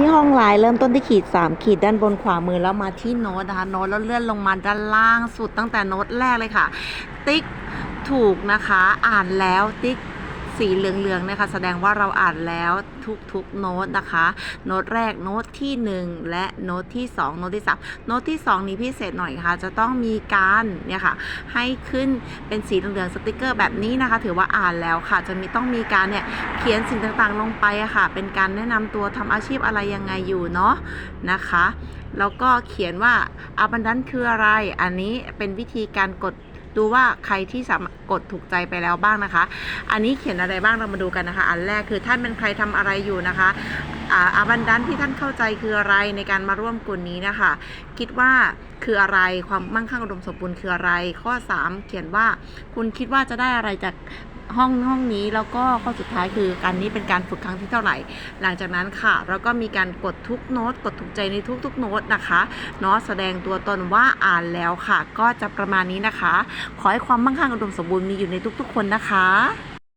ที่ห้องไลน์เริ่มต้นที่ขีด 3 ขีดด้านบนขวามือแล้วมาที่โน้ตนะคะโน้ตแล้วเลื่อนลงมาด้านล่างสุดตั้งแต่โน้ตแรกเลยค่ะ ติ๊กถูกนะคะ อ่านแล้วติ๊ก สีเหลืองๆนี่ยค่ะแสดงว่าเราอ่านแล้วทุกๆโน้ตนะคะ โน้ตแรกโน้ตที่ 1 และโน้ตที่ 2 โน้ตที่3โน้ตที่ 2 นี้พิเศษหน่อยค่ะ จะต้องมีการเนี่ยค่ะให้ขึ้นเป็นสีเหลืองๆสติกเกอร์แบบนี้นะคะ ถือว่าอ่านแล้วค่ะ จะมีต้องมีการเนี่ยเขียนสิ่งต่างๆลงไปอะค่ะ เป็นการแนะนำตัวทำอาชีพอะไรยังไงอยู่เนาะนะคะแล้วก็เขียนว่าอาบันดันคืออะไร อันนี้เป็นวิธีการกด ดูว่าใครที่สามารถกดถูกใจไปแล้วบ้างนะคะ อันนี้เขียนอะไรบ้างเรามาดูกันนะคะ อันแรกคือท่านเป็นใครทำอะไรอยู่นะคะอาบันดันที่ท่านเข้าใจคืออะไรในการมาร่วมกลุ่มนี้นะคะ คิดว่าคืออะไรความมั่งคั่งอุดมสมบูรณ์คืออะไร ข้อ 3 เขียนว่าคุณคิดว่าจะได้อะไรจาก ห้องห้องนี้แล้วก็ข้อสุดท้ายคือการนี้เป็นการฝึกครั้งที่เท่าไหร่ หลังจากนั้นค่ะเราก็มีการกดทุกโน้ตกดถูกใจในทุกๆโน้ตนะคะเนาะแสดงตัวตนว่าอ่านแล้วค่ะ ก็จะประมาณนี้นะคะ ขอให้ความมั่งคั่งอุดมสมบูรณ์มีอยู่ในทุกๆ คนนะคะ